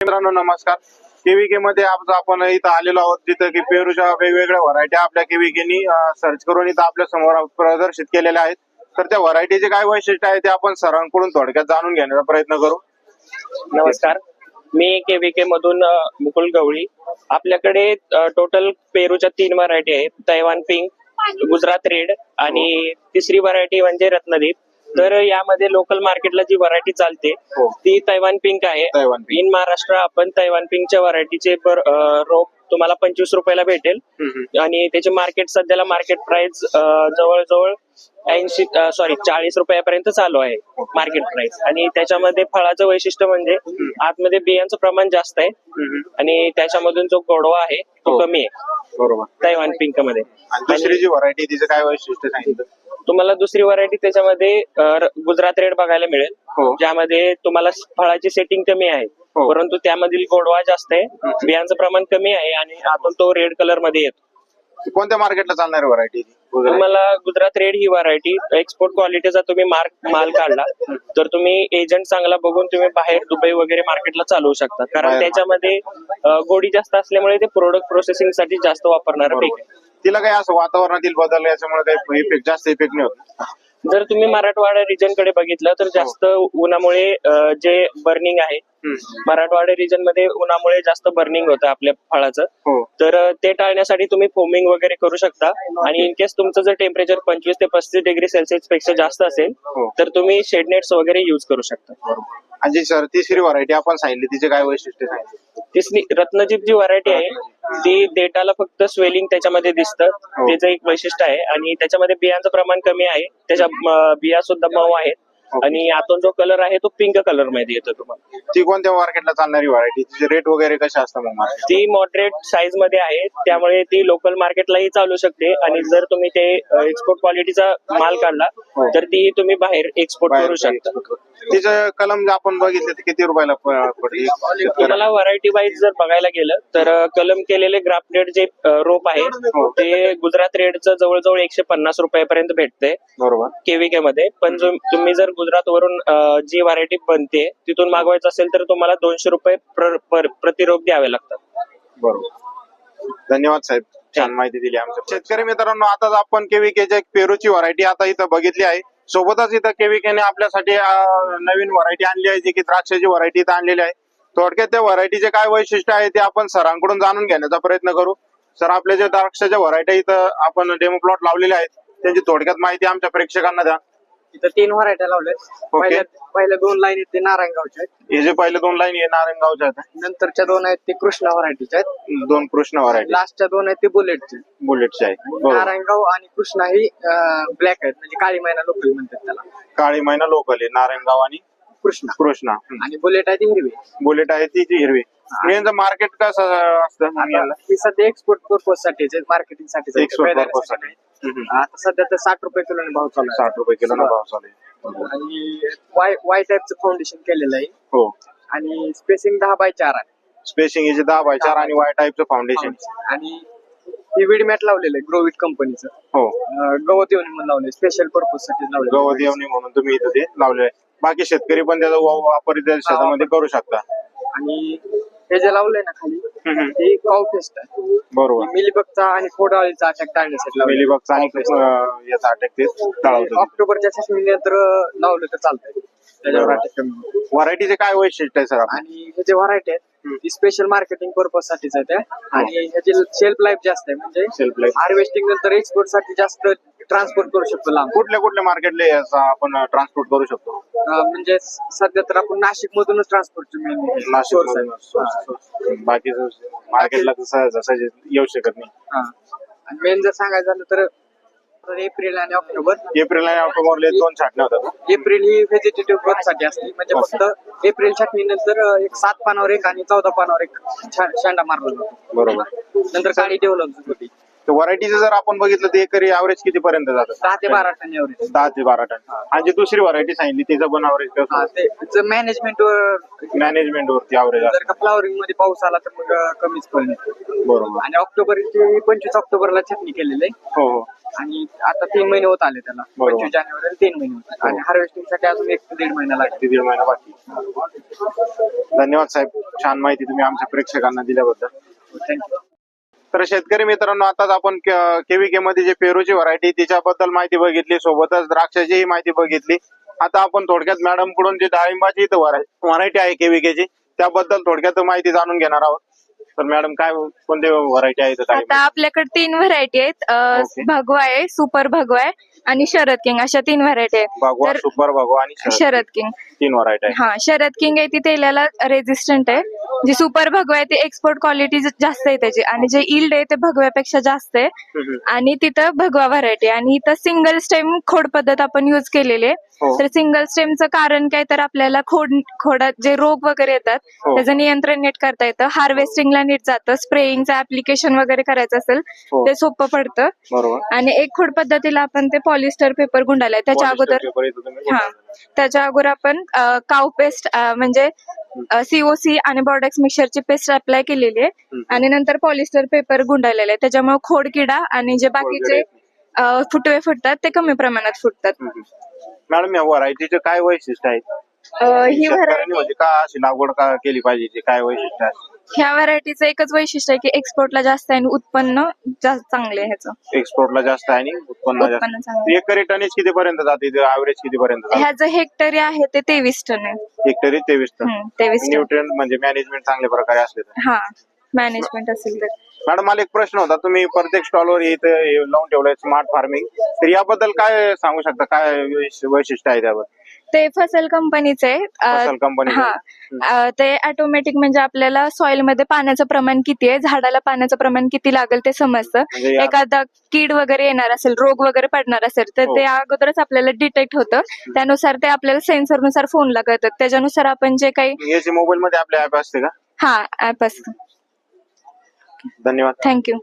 मित्रांनो नमस्कार. केव्हीके मध्ये आज आपण इथं आलेलो आहोत जिथं की पेरूच्या वेगवेगळ्या व्हरायटी आपल्या केव्हीकेनी सर्च करून इथं आपल्यासमोर प्रदर्शित केलेल्या आहेत. तर त्या व्हरायटीचे काय वैशिष्ट्य आहे ते आपण सरांकडून थोडक्यात जाणून घेण्याचा प्रयत्न करू. नमस्कार. मी केव्हीके मधून मुकुल गवळी. आपल्याकडे टोटल पेरूच्या तीन व्हरायटी आहेत. तैवान पिंक गुजरात रेड आणि तिसरी व्हरायटी म्हणजे रत्नदीप. तर यामध्ये लोकल मार्केटला जी व्हरायटी चालते हो. ती तैवान पिंक आहे. Taiwan pink. इन महाराष्ट्र आपण तैवान पिंकच्या व्हरायटीचे रोप तुम्हाला पंचवीस रुपयाला भेटेल. आणि त्याची मार्केट सध्याला मार्केट प्राइस जवळजवळ ऐंशी सॉरी चाळीस रुपयापर्यंत चालू आहे मार्केट प्राइस आणि त्याच्यामध्ये फळाचं वैशिष्ट्य म्हणजे आतमध्ये बियांचं प्रमाण जास्त आहे. आणि त्याच्यामधून जो गोडवा आहे तो हो. कमी आहे. बरोबर. तैवान पिंकमध्ये. आणि दुसरी जी व्हरायटी तिचं काय वैशिष्ट्य सांगितलं? तुम्हाला दुसरी व्हरायटी त्याच्यामध्ये गुजरात रेड बघायला मिळेल. हो. ज्यामध्ये तुम्हाला फळाची सेटिंग कमी आहे. हो. परंतु त्यामधील गोडवा जास्त आहे. बियांचं प्रमाण कमी आहे आणि आतून तो रेड कलरमध्ये येतो. कोणत्या मार्केटला चालणारी व्हरायटी तुम्हाला गुजरात रेड ही व्हरायटी एक्सपोर्ट क्वालिटीचा तुम्ही मार्क माल काढला तर तुम्ही एजंट चांगला बघून तुम्ही बाहेर दुबई वगैरे मार्केटला चालवू शकता. कारण त्याच्यामध्ये गोडी जास्त असल्यामुळे ते प्रोडक्ट प्रोसेसिंगसाठी जास्त वापरणार पीक आहे. तिला काही असं वातावरणातील बदल याच्यामुळे काही इफेक्ट जास्त इफेक्ट नाही होत. जर तुम्ही मराठवाडा रिजनकडे बघितलं तर जास्त उन्हामुळे अ, जे बर्निंग आहे मराठवाडा रिजनमध्ये उन्हामुळे जास्त बर्निंग होतं आपल्या फळाचं. हो. तर अ, ते टाळण्यासाठी तुम्ही फोमिंग वगैरे करू शकता. आणि इन केस तुमचं जर टेम्परेचर पंचवीस ते पस्तीस डिग्री सेल्सिअसपेक्षा जास्त असेल हो. तर तुम्ही शेडनेट्स वगैरे युज करू शकता. आणि जी सर तिसरी व्हरायटी आपण सांगितली तिचे काय वैशिष्ट्य सांगितले? तिसरी रत्नजीत जी व्हरायटी आहे ती देटाला फक्त स्वेलिंग त्याच्यामध्ये दिसतं हो. त्याचं एक वैशिष्ट्य आहे आणि त्याच्यामध्ये बियांचं प्रमाण कमी आहे त्याच्या बिया सुद्धा मऊ आहेत. आणि आतून जो कलर आहे तो पिंक कलरमध्ये येतो तुम्हाला. ती कोणत्या मार्केटला चालणारी व्हरायटी तिचे रेट वगैरे कसे असतात मग ती मॉडरेट साईजमध्ये आहे. त्यामुळे ती लोकल मार्केटलाही चालू शकते. आणि जर तुम्ही ते एक्सपोर्ट क्वालिटीचा माल काढला हो. तर ती तुम्ही बाहेर एक्सपोर्ट करू शकता. तिचं कलम जे आपण बघितलं ते किती रुपयाला प- पडेल? तुम्हाला व्हरायटी वाईज जर बघायला गेलं तर अ, कलम केलेले ग्राफ्टेड जे अ, रोप आहे हो. ते गुजरात रेडचं जवळजवळ एकशे पन्नास रुपयापर्यंत भेटते बरोबर. केव्हीके मध्ये पण जो तुम्ही जर गुजरात वरून जी व्हरायटी बनते तिथून मागवायचं असेल तर तुम्हाला दोनशे रुपये प्र- पर- प्रतिरोप द्यावे लागतात. बरोबर. धन्यवाद साहेब. छान माहिती दिली आमच्या शेतकरी मित्रांनो आता आपण केविकेच्या एक पेरूची व्हरायटी आता इथं बघितली आहे. सोबतच इथं केविकेने आपल्यासाठी नवीन व्हरायटी आणली आहे जी की द्राक्षाची व्हरायटी इथं आणलेली आहे. थोडक्यात त्या व्हरायटीचे काय वैशिष्ट्य आहे ते आपण सरांकडून जाणून घेण्याचा प्रयत्न करू. सर आपल्या ज्या द्राक्षाच्या व्हरायटी इथं आपण डेमो प्लॉट लावलेले आहेत त्यांची थोडक्यात माहिती आमच्या प्रेक्षकांना द्या. इथं तीन व्हरायट्या लावल्या पहिल्या पहिल्या दोन लाईन आहेत ते नारायणगावच्या आहेत. हे जे पहिले दोन लाईन आहे नारायणगावच्या आहेत. नंतरच्या दोन आहेत ते कृष्णा व्हरायटीच्या आहेत. दोन कृष्ण व्हरायटी. लास्टच्या दोन आहेत ते बुलेटचे. बुलेटचे आहे बरोबर. नारायणगाव आणि कृष्णा ही ब्लॅक आहेत. म्हणजे काळी महिना लोकल म्हणतात त्याला. काळी मैना लोकल आहे नारायणगाव आणि कृष्णा. कृष्णा. हम्म. आणि बुलेट आहे ती हिरवी. बुलेट आहे ती जी हिरवी. यांचं मार्केट कसं असतं? ही सध्या एक्सपोर्ट पर्पजसाठी मार्केटिंगसाठी Export purpose साठी. आता सध्या तर साठ रुपये किलोने भाव चालू साठ रुपये किलो ना भाव चालू आहे. आणि वाय वाय टाईपचं फाउंडेशन केलेलं आहे. हो. आणि स्पेसिंग दहा बाय चार आहे. स्पेसिंग याचे दहा बाय चार आणि वाय टाईपचं फाउंडेशन आणि ही विड मॅट लावलेलं आहे ग्रोविट कंपनीचं हो. गवत येऊन म्हणून लावले स्पेशल पर्पजसाठी लावले गवत येवणी म्हणून तुम्ही इथं ते लावले बाकी शेतकरी पण त्याचा वापर शेतामध्ये करू शकता. आणि हे जे लावलंय ना खाली हम्म. ते काउ पेस्ट आहे बरोबर मिलीबगचा आणि खोडाळीचा अटॅक टाळण्यासाठी मिलीबगचा आणि अं, याचा अटॅक ते. टाळवतो ऑक्टोबरच्या नंतर लावलं तर चालतंय त्याच्यावर. अटॅक. व्हरायटीचे काय वैशिष्ट्य आहे सर? आणि हे जे व्हरायटी आहेत स्पेशल मार्केटिंग पर्पज साठीच आहे त्या आणि ह्याची शेल्फ लाईफ जास्त आहे म्हणजे Shelf life. हार्वेस्टिंग नंतर एक्सपोर्टसाठी जास्त ट्रान्सपोर्ट करू शकतो लांब. कुठल्या कुठल्या मार्केटला याचा आपण ट्रान्सपोर्ट करू शकतो? अं, म्हणजे सध्या तर आपण नाशिक मधूनच नाशिक बाकी मार्केटला तसं जसं येऊ शकत नाही. हा. आणि मेन जर सांगायचं झालं तर एप्रिल आणि ऑक्टोबर. एप्रिल आणि ऑक्टोबरला दोन छाटण्या होतात एप्रिल ही व्हेजिटेटिव्ह ग्रोथसाठी असते. म्हणजे फक्त एप्रिल छाटणी नंतर एक सात पानावर एक आणि चौदा पानावर एक शेंडा मारला जातो. बरोबर. नंतर काळी डेव्हलप होती व्हरायटीचं जर आपण बघितलं तर एकरी ऍव्हरेज किती पर्यंत जातं? दहा ते बारा टन एवढे दहा ते बारा टन. आणि जी दुसरी व्हरायटी सांगितली तिचं पण ते मॅनेजमेंट वर मॅनेजमेंट वरती ऍव्हरेज जर का फ्लॉवरिंगमध्ये पाऊस आला तर मग कमीच निघतं. बरोबर. आणि ऑक्टोबरची पंचवीस ऑक्टोबरला छाटणी केलेली आहे. हो हो. आणि आता तीन महिने होत आले त्याला. बरोबर. पंचवीस जानेवारी तीन महिने होत आले. आणि हार्वेस्टिंगसाठी अजून एक ते दीड महिना लागेल. ते दीड महिना बाकी. धन्यवाद साहेब. छान माहिती तुम्ही आमच्या प्रेक्षकांना दिल्याबद्दल. थँक्यू तर शेतकरी मित्रांनो आताच आपण केव्हीके मध्ये जे पेरूची व्हरायटी तिच्याबद्दल माहिती बघितली सोबतच द्राक्षाचीही माहिती बघितली. आता आपण थोडक्यात मॅडमकडून जी डाळिंबाची व्हरायटी आहे केव्हीकेची त्याबद्दल थोडक्यात माहिती जाणून घेणार आहोत. तर मॅडम काय कोणते व्हरायटी आहे इथं आता? आपल्याकडे तीन व्हरायटी आहेत. भगवा आहे सुपर भगवा आहे आणि शरद किंग अशा तीन व्हरायटी आहेत सुपर भगवा आणि शरद. किंग तीन व्हरायटी आहे हा शरद किंग आहे ती तेलाला रेजिस्टंट आहे जी सुपर भगवा आहे ते एक्सपोर्ट क्वालिटी जास्त आहे त्याची आणि जे इल्ड आहे ते भगव्यापेक्षा जास्त आहे. आणि तिथं भगवा व्हरायटी आणि इथं सिंगल स्टेम खोड पद्धत आपण युज केलेली आहे हो. तर सिंगल स्टेमचं कारण काय तर आपल्याला खोड खोडात जे रोग वगैरे येतात हो. त्याचं नियंत्रण नीट करता येतं हार्वेस्टिंगला नीट जातं. स्प्रेइंगचं ऍप्लिकेशन वगैरे करायचं असेल हो. ते सोपं पडतं. बरोबर. आणि एक खोड पद्धतीला आपण ते पॉलिस्टर पेपर गुंडाळलाय त्याच्या Polyester अगोदर paper इथं तुम्ही? हा. त्याच्या अगोदर आपण काव पेस्ट म्हणजे सीओसी आणि बॉर्डेक्स मिक्सरची पेस्ट अप्लाय केलेली आहे. हम्म. आणि नंतर पॉलिस्टर पेपर गुंडाळलेला आहे. त्याच्यामुळे खोड किडा आणि जे बाकीचे अ, फुटवे फुटतात ते कमी प्रमाणात फुटतात. हम्म. मॅडम या व्हरायटीचे काय वैशिष्ट्य आहेत? अ, ही शेतकऱ्यांनी व्हरायटी म्हणजे का अशी लागवड का केली पाहिजे? काय वैशिष्ट्य आहे? ह्या व्हरायटीचं एकच वैशिष्ट्य आहे की एक्सपोर्टला जास्त आहे आणि उत्पन्न जास्त चांगले आहे ह्याचं. एक्सपोर्टला जास्त आहे आणि उत्पन्न एकरी टनेज किती पर्यंत जाते? ऍव्हरेज किती पर्यंत जाते? ह्याचं हेक्टरी आहे ते तेवीस टन आहे. हेक्टरी तेवीस टन. हम्म, तेवीस टन. न्यूट्रिएंट म्हणजे मॅनेजमेंट चांगल्या प्रकारे असले तर. हा मॅनेजमेंट असेल तर. मॅडम मला एक प्रश्न होता. तुम्ही प्रत्येक स्टॉलवर इथं हे लावून ठेवलंय स्मार्ट फार्मिंग तर याबद्दल काय सांगू शकता? काय वैश- वैशिष्ट्य आहे त्यावर ते फसल कंपनीचे आहे. फसल? हा. अ, ते ऑटोमॅटिक म्हणजे आपल्याला सॉइलमध्ये पाण्याचं प्रमाण किती आहे झाडाला पाण्याचं प्रमाण किती लागेल ते समजतं. म्हणजे या- एखादा कीड वगैरे येणार असेल रोग वगैरे पडणार असेल तर हो. ते अगोदरच आपल्याला डिटेक्ट होतं. त्यानुसार ते आपल्याला सेन्सरनुसार फोनला कळतात त्याच्यानुसार आपण जे काही याची मोबाईल मध्ये आपल्या ऍप असते का? हा ऍप असतं. धन्यवाद. थँक्यू